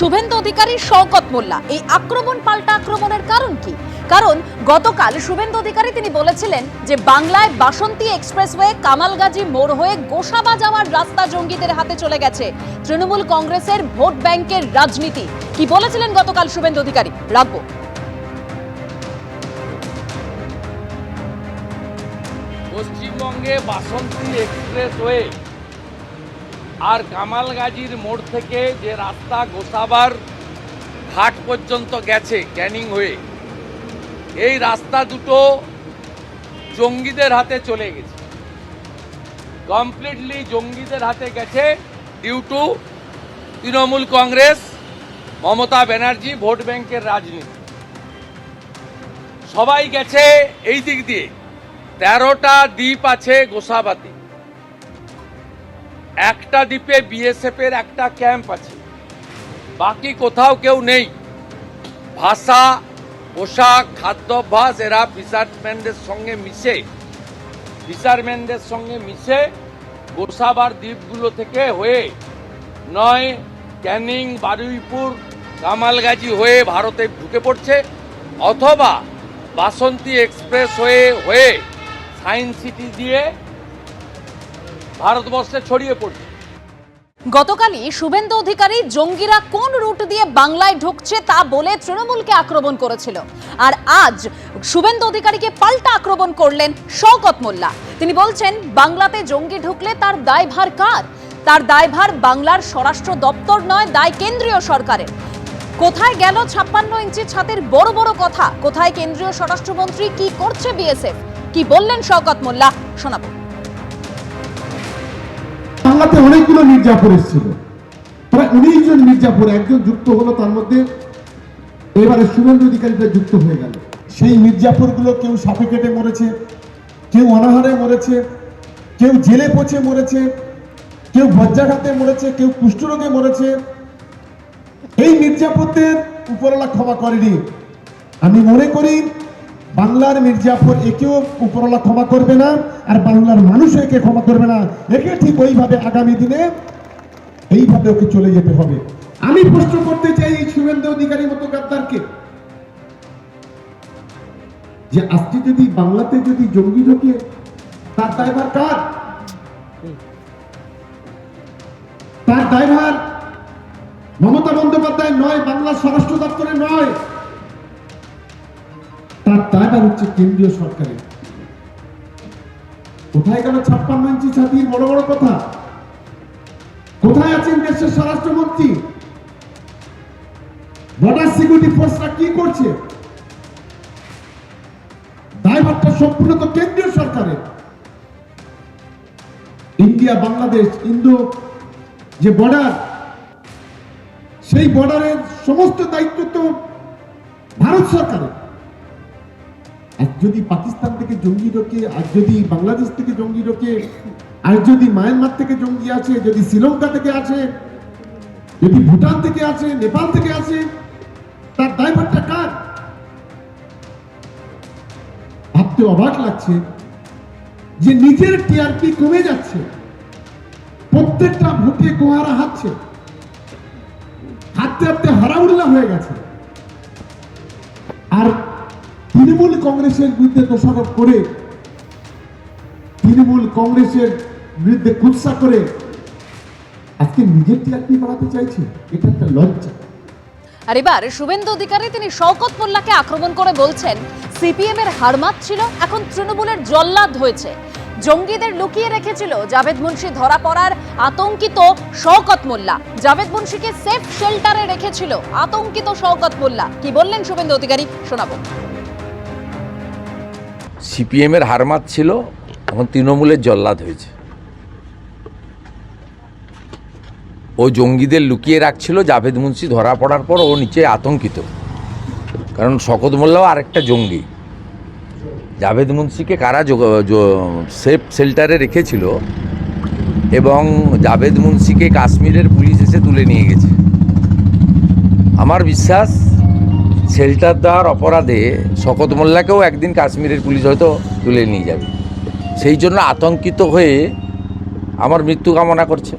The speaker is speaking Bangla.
শুভেন্দু অধিকারী শওকত মোল্লা। এই আক্রমণ পাল্টা আক্রমণের কারণ কি? কারণ গতকাল শুভেন্দু অধিকারী তিনি বলেছিলেন যে, বাংলায় বাসন্তী এক্সপ্রেসওয়ে কামালগাজী মোড় হয়ে গোসাবা যাওয়ার রাস্তা জঙ্গিদের হাতে চলে গেছে। তৃণমূল কংগ্রেসের ভোট ব্যাংকের রাজনীতি। কি বলেছিলেন গতকাল শুভেন্দু অধিকারী? রাখব। পশ্চিমবঙ্গে বাসন্তী এক্সপ্রেসওয়ে আর কামালগাজীর মোড় থেকে যে রাস্তা গোসাবার ঘাট পর্যন্ত গেছে, ক্যানিং হয়ে, এই রাস্তা দুটো জঙ্গিদের হাতে চলে গেছে। কমপ্লিটলি জঙ্গিদের হাতে গেছে due to Trinamool Congress, Mamata Banerjee, vote ব্যাংকের রাজনীতি। সবাই গেছে এই দিক দিয়ে। তেরোটা দ্বীপ আছে গোসাবাতে। একটা দ্বীপে বিএসএফ এর একটা ক্যাম্প আছে। বাকি কোথাও কেউ নেই। ভাষা, পোশাক, খাদ্যাভ্যাস, এরা ফিশারম্যানদের সঙ্গে মিশে। ফিশারম্যানদের সঙ্গে মিশে গোসাবার দ্বীপগুলো থেকে হয়ে নয়, ক্যানিং, বারুইপুর, কামালগাজী হয়ে ভারতে ঢুকে পড়ছে অথবা বাসন্তী এক্সপ্রেস হয়ে হয়ে সায়েন্স সিটি দিয়ে ভারতবর্ষে ছড়িয়ে পড়ছে গতকালই শুভেন্দু অধিকারী জঙ্গিরা কোন রুট দিয়ে বাংলায় ঢুকছে তা বলে তৃণমূলকে আক্রমণ করেছিল। আর আজ শুভেন্দু অধিকারীকে পাল্টা আক্রমণ করলেন শওকত মোল্লা। তিনি বলছেন, বাংলাতে জঙ্গি ঢুকলে তার দায়ভার কার? তার দায়ভার বাংলার স্বরাষ্ট্র দপ্তর নয়, দায় কেন্দ্রীয় সরকারের। কোথায় গেল ছাপ্পান্ন ইঞ্চি ছাতের বড় বড় কথা? কোথায় কেন্দ্রীয় স্বরাষ্ট্রমন্ত্রী কি করছে বিএসএফ? কি বললেন শওকত মোল্লা? শোনাবো। বাংলাতে অনেকগুলো মির্জাপুর এসেছিল। প্রায় উনিশ জন মির্জাপুর, একজন যুক্ত হলো, তার মধ্যে এবারে শুভেন্দু অধিকারীটা যুক্ত হয়ে গেল। সেই মির্জাপুরগুলো কেউ সাপে কেটে মরেছে, কেউ অনাহারে মরেছে, কেউ জেলে পচে মরেছে, কেউ বজ্রাঘাতে মরেছে, কেউ কুষ্ঠরোগে মরেছে। এই মির্জাপুরদের উপরওয়ালা ক্ষমা করেনি। আমি মনে করি বাংলার মির্জাপুর একেও উপরওয়ালা ক্ষমা করবে না, আর বাংলার মানুষ একে ক্ষমা করবে না। একে ঠিক ওইভাবে আগামী দিনে এইভাবে ওকে চলে যেতে হবে। আমি প্রশ্ন করতে চাই এই শুভেন্দু অধিকারী মতো গাদ্দারকে যে আজকে যদি বাংলাতে যদি জঙ্গি ঢোকে, তার দায়ভার কার? তার দায়ভার মমতা বন্দ্যোপাধ্যায় নয়, বাংলার স্বরাষ্ট্র দপ্তরে নয়। তার দায়ভার হচ্ছে কেন্দ্রীয় সরকারের। কোথায় গেল ছাপ্পান্ন ইঞ্চি ছাতির বড় বড় কথা? কোথায় আছেন দেশের স্বরাষ্ট্রমন্ত্রী? বর্ডার সিকিউরিটি ফোর্সরা কি করছে? দায়ভারটা সম্পূর্ণ তো কেন্দ্রীয় সরকারের। ইন্ডিয়া, বাংলাদেশ, ইন্দো যে বর্ডার সেই বর্ডারের সমস্ত দায়িত্ব তো ভারত সরকারের। আর যদি পাকিস্তান থেকে জঙ্গি ঢোকে আর যদি বাংলাদেশ থেকে জঙ্গি ঢোকে আর যদি মায়ানমার থেকে জঙ্গি আছে যদি শ্রীলঙ্কা থেকে আছে যদি ভুটান থেকে আছে নেপাল থেকে আছে তার ড্রাইভারটা কার? ভাবতে অবাক লাগছে যে নিজের টিআরপি কমে যাচ্ছে। প্রত্যেকটা ভোটে গোহারা হাঁটছে। হাঁটতে হাঁটতে হারাউল্লা হয়ে গেছে। আর কংগ্রেসের বিরুদ্ধে দোষারোপ করে, তৃণমূল কংগ্রেসের বিরুদ্ধে কুৎসা করে, আজকে নিজের টিআরপি বাড়াতে চাইছে, এটা একটা লজ্জা। আর এবার শুভেন্দু অধিকারী তিনি শওকত মোল্লাকে আক্রমণ করে বলছেন, সিপিএম এর হারমাত ছিল, এখন তৃণমূলের জল্লাদ হয়েছে। জঙ্গিদের লুকিয়ে রেখেছিল জাভেদ মুন্সি ধরা পড়ার আতঙ্কিত শওকত মোল্লা। জাভেদ মুন্সিকে সেফ শেল্টারে রেখেছিল আতঙ্কিত শওকত মোল্লা। কি বললেন শুভেন্দু অধিকারী, শোনাবো। সিপিএমের হারমাত ছিল এখন তৃণমূলের জল্লাদ হয়েছে। ও জঙ্গিদের লুকিয়ে রাখছিল, জাভেদ মুন্সি ধরা পড়ার পর ও নিচে আতঙ্কিত। কারণ শকত মোল্লাও আরেকটা জঙ্গি। জাভেদ মুন্সিকে কারা সেফ শেল্টারে রেখেছিল, এবং জাভেদ মুন্সিকে কাশ্মীরের পুলিশ এসে তুলে নিয়ে গেছে। আমার বিশ্বাস শেল্টার দেওয়ার অপরাধে শকত মোল্লাকেও একদিন কাশ্মীরের পুলিশ হয়তো তুলে নিয়ে যাবে। সেই জন্য আতঙ্কিত হয়ে আমার মৃত্যু কামনা করছে।